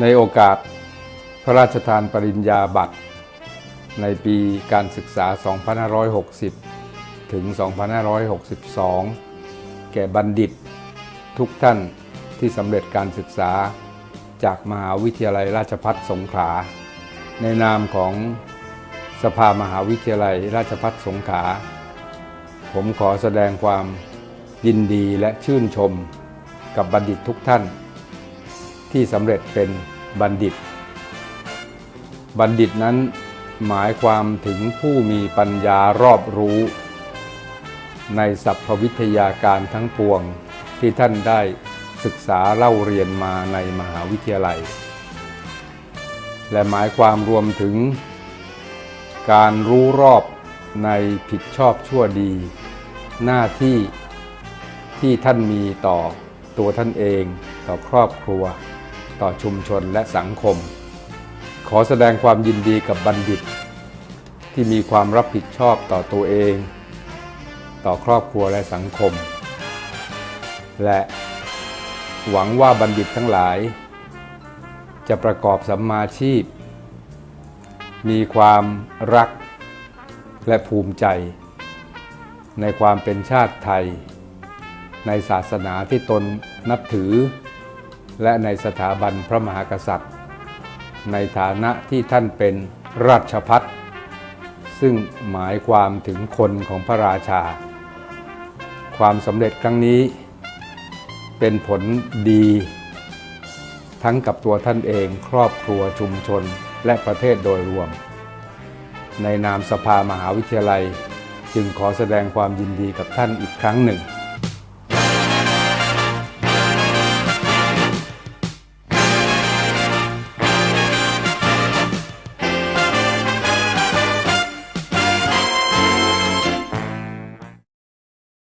ในโอกาสพระราชทานปริญญาบัตร ในปีการศึกษา 2560 ถึง 2562 แก่บัณฑิต ทุกท่านที่สำเร็จการศึกษาจากมหาวิทยาลัยราชภัฏสงขลา ในนามของสภามหาวิทยาลัยราชภัฏสงขลา ผมขอแสดงความยินดีและชื่นชมกับบัณฑิตทุกท่าน ที่สำเร็จเป็นบัณฑิต บัณฑิตนั้นหมายความถึงผู้มีปัญญารอบรู้ ในสัพพวิทยาการทั้งปวงที่ท่านได้ศึกษาเล่าเรียนมาในมหาวิทยาลัย และหมายความรวมถึง การรู้รอบในผิดชอบชั่วดี หน้าที่ที่ท่านมีต่อตัวท่านเองต่อครอบครัว ต่อชุมชนและสังคม ขอแสดงความยินดีกับบัณฑิต ที่มีความรับผิดชอบต่อตัวเอง ต่อครอบครัวและสังคม และหวังว่าบัณฑิตทั้งหลาย จะประกอบสัมมาชีพ มีความรักและภูมิใจ ในความเป็นชาติไทย ในศาสนาที่ตนนับถือ และในสถาบันพระมหากษัตริย์ ในฐานะที่ท่านเป็นราชพัฒซึ่งหมายความถึงคนของพระราชา ความสำเร็จครั้งนี้ เป็นผลดี ทั้งกับตัวท่านเองครอบครัวชุมชนและประเทศโดยรวม ในนามสภามหาวิทยาลัย จึงขอแสดงความยินดีกับท่านอีกครั้งหนึ่ง